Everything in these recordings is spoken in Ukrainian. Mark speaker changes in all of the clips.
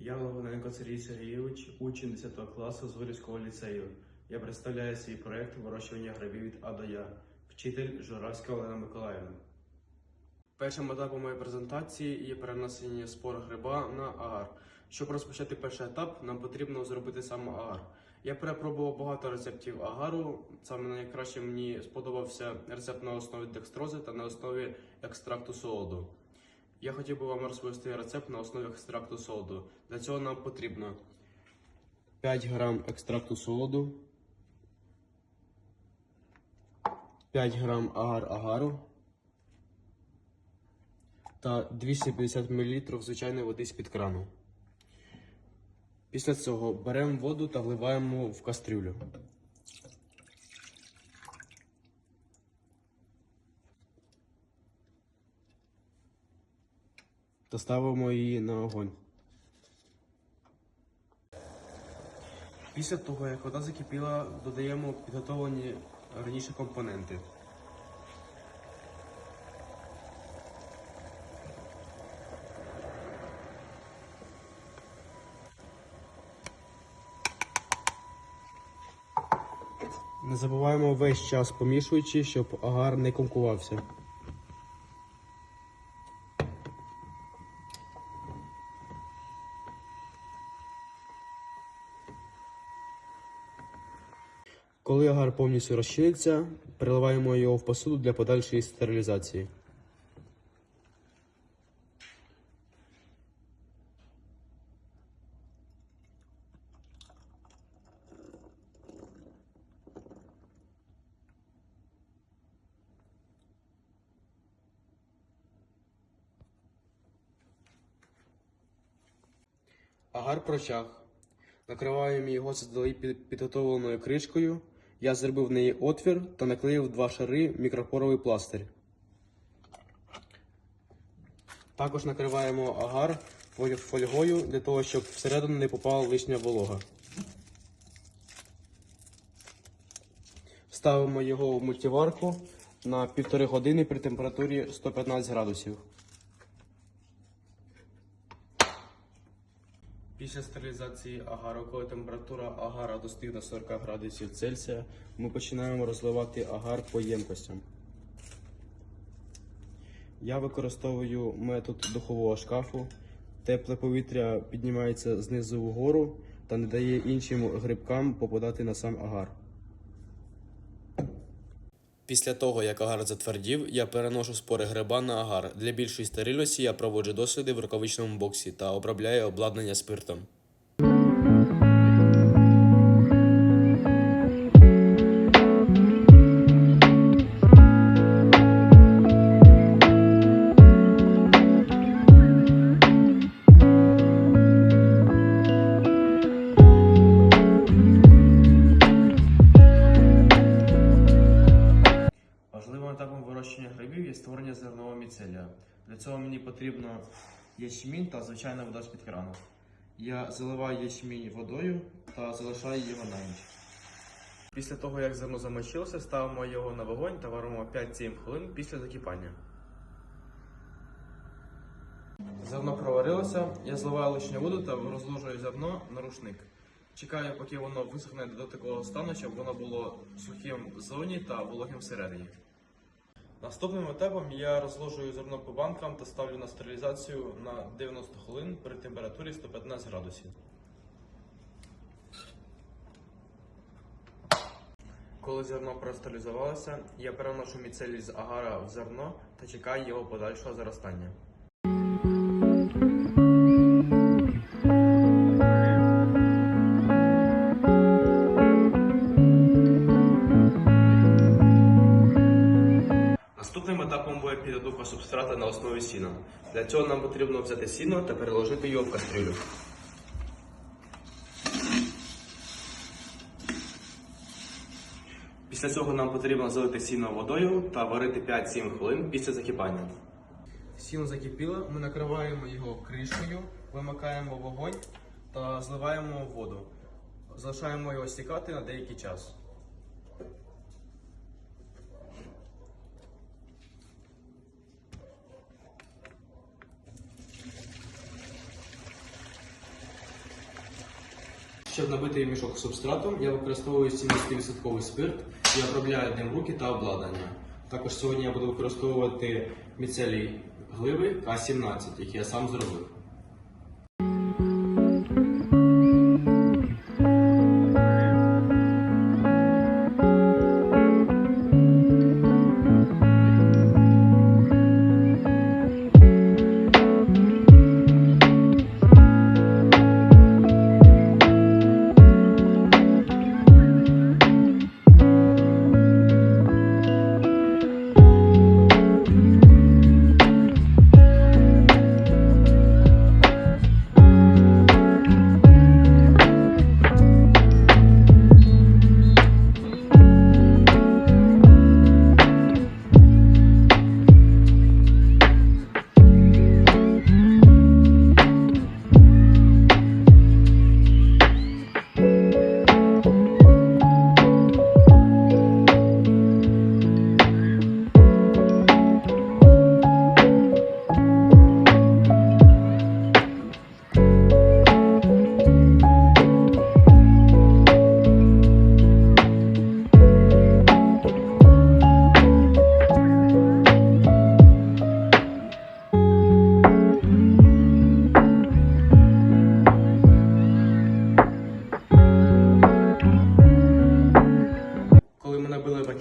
Speaker 1: Я Логоненко Сергій Сергійович, учень 10 класу Зорівського ліцею. Я представляю свій проект вирощування грибів від А до Я, вчитель Журавська Олена Миколаївна. Першим етапом моєї презентації є перенесення спор гриба на агар. Щоб розпочати перший етап, нам потрібно зробити саме агар. Я перепробував багато рецептів агару. Саме найкраще мені сподобався рецепт на основі декстрози та на основі екстракту солоду. Я хотів би вам розповісти рецепт на основі екстракту солоду. Для цього нам потрібно 5 грам екстракту солоду, 5 грам агар-агару та 250 мл звичайної води з-під крану. Після цього беремо воду та вливаємо в кастрюлю. Та ставимо її на огонь. Після того, як вода закипіла, додаємо підготовлені раніше компоненти. Не забуваємо весь час помішуючи, щоб агар не комкувався. Коли агар повністю розчиниться, переливаємо його в посуду для подальшої стерилізації. Агар прочах. Накриваємо його заздалегідь підготовленою кришкою. Я зробив в неї отвір та наклеїв два шари мікропоровий пластир. Також накриваємо агар фольгою для того, щоб всередину не попала лишня волога. Ставимо його в мультиварку на півтори години при температурі 115 градусів. Після стерилізації агару, коли температура агара достигне 40 градусів Цельсія, ми починаємо розливати агар по ємкостям. Я використовую метод духового шкафу. Тепле повітря піднімається знизу вгору та не дає іншим грибкам попадати на сам агар. Після того, як агар затвердів, я переношу спори гриба на агар. Для більшої стерильності я проводжу досліди в рукавичному боксі та обробляю обладнання спиртом. Важливим етапом вирощення грибів є створення зернового міцелія. Для цього мені потрібно ячмінь та звичайна вода з-під крану. Я заливаю ячмінь водою та залишаю його на ніч. Після того, як зерно замочилося, ставимо його на вогонь та варимо 5-7 хвилин після закипання. Зерно проварилося, я зливаю лишню воду та розложую зерно на рушник. Чекаю, поки воно висохне до такого стану, щоб воно було сухим ззовні та вологим всередині. Наступним етапом я розложую зерно по банкам та ставлю на стерилізацію на 90 хвилин при температурі 115 градусів. Коли зерно простерилізувалося, я переношу міцелій з агара в зерно та чекаю його подальшого заростання. Наступним етапом буде підготовка субстрата на основі сіна. Для цього нам потрібно взяти сіно та переложити його в кастрюлю. Після цього нам потрібно залити сіно водою та варити 5-7 хвилин після закипання. Сіно закипіло, ми накриваємо його кришкою, вимикаємо вогонь та зливаємо воду. Залишаємо його стікати на деякий час. Щоб набити мішок субстратом, я використовую 70% спирт і обробляю ним руки та обладнання. Також сьогодні я буду використовувати міцелій гливи К-17, який я сам зробив.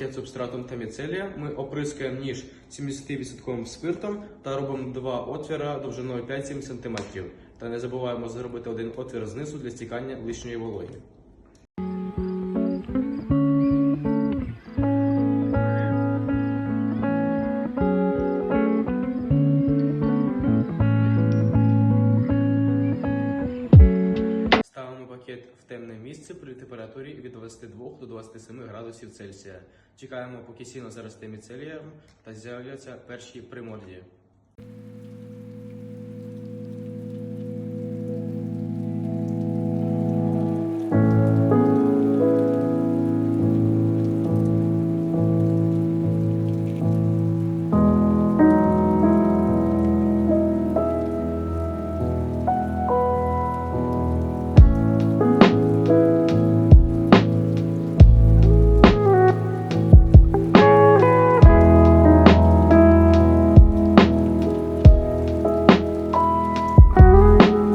Speaker 1: Пакет субстратом та міцелія, ми оприскуємо ніж 70% спиртом та робимо два отвіра довжиною 5-7 см. Та не забуваємо зробити один отвір знизу для стікання лишньої вологи. Пакет в темне місце при температурі від 22 до 27 градусів Цельсія. Чекаємо, поки сіно заросте міцелієм та з'являться перші примордії.